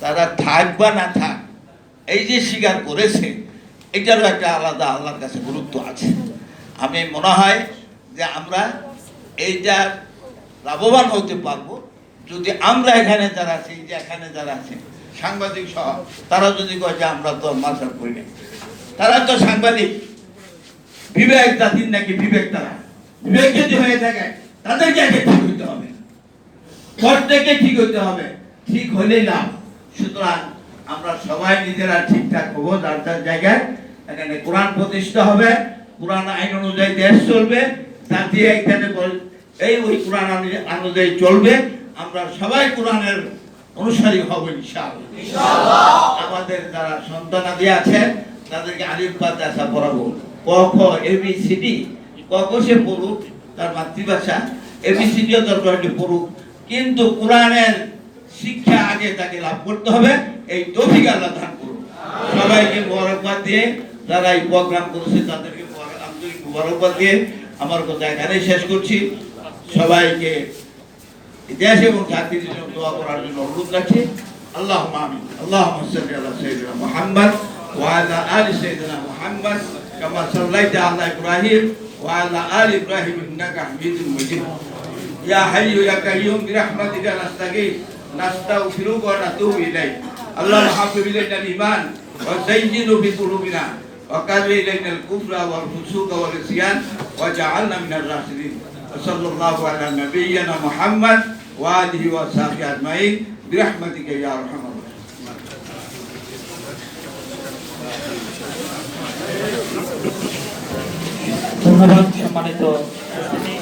তারা থাক বা না থাক, এই যে স্বীকার করেছে, এটারও একটা আলাদা আল্লাহর কাছে গুরুত্ব আছে। আমি মনে হয় যে আমরা এইটা লাভবান হতে পারব যদি আমরা এখানে যারা আছি যে এখানে যারা আছে, সাংবাদিক সহ, তারা যদি কয় যে আমরা তো মাসার করি নাই। তারা তো সাংবাদিক, বিবেক জাতির নাকি বিবেক তারা। বিবেক যদি হয়ে থাকে, তাদেরকে আগে ঠিক হইতে হবে। প্রত্যেকে ঠিক হইতে হবে। ঠিক হলেই লাভ। সুতরাং আমরা সবাই নিজেরা ঠিকঠাক হব যার যার জায়গায়। এখানে কোরআন প্রতিষ্ঠা হবে কোরআন আইন অনুযায়ী দেশ চলবে জাতি এখানে এই ওই কোরআন অনুযায়ী- চলবে। আমরা সবাই কোরআনের অনুসারী হব ইনশাআল্লাহ। আমাদের যারা সন্তান সন্তানাদি আছে তাদেরকে আলিফ বা পড়াবো। ক খ এ বি সি ডি ক খ সে পড়ুক তার মাতৃভাষা। এ বি সি ডিও দরকার পড়ুক। কিন্তু কোরআনের শিক্ষা আগে তাকে লাভ করতে হবে। এই তৌফিক আল্লাহ দান করুন। সবাইকে মোবারকবাদ দিয়ে, যারা এই প্রোগ্রাম করেছে তাদেরকে আন্তরিক মোবারকবাদ দিয়ে আমার কথা এখানে শেষ করছি। সবাইকে দেশ এবং জাতির জন্য দোয়া করার জন্য অনুরোধ রাখছি। আল্লাহ আমিন। আল্লাহ সাইয়্যিদিনা মুহাম্মদ ওয়া আলা আলি সাইয়্যিদিনা মুহাম্মদ, কামা সাল্লাইতা আলা ইব্রাহিম ওয়া আলা আলি ইব্রাহিম ইন্নাকা হামিদুম মাজিদ। ইয়া হাইয়্যু ইয়া কাইয়্যুম বিরহমাতিকা নাস্তাগীথ নাস্তাগফিরুকা ওয়া নাতুবু ইলাইক আল্লাহ হাফিজ ইলাইনা আল-ঈমান ওয়া যায়্যিনু ফি কুলুবিনা وكره إلينا الكفر والفسوق والعصيان وجعلنا من الراشدين وصلى الله على نبينا محمد وآله وصحبه أجمعين برحمتك يا أرحم الراحمين ধন্যবাদ সম্মানিত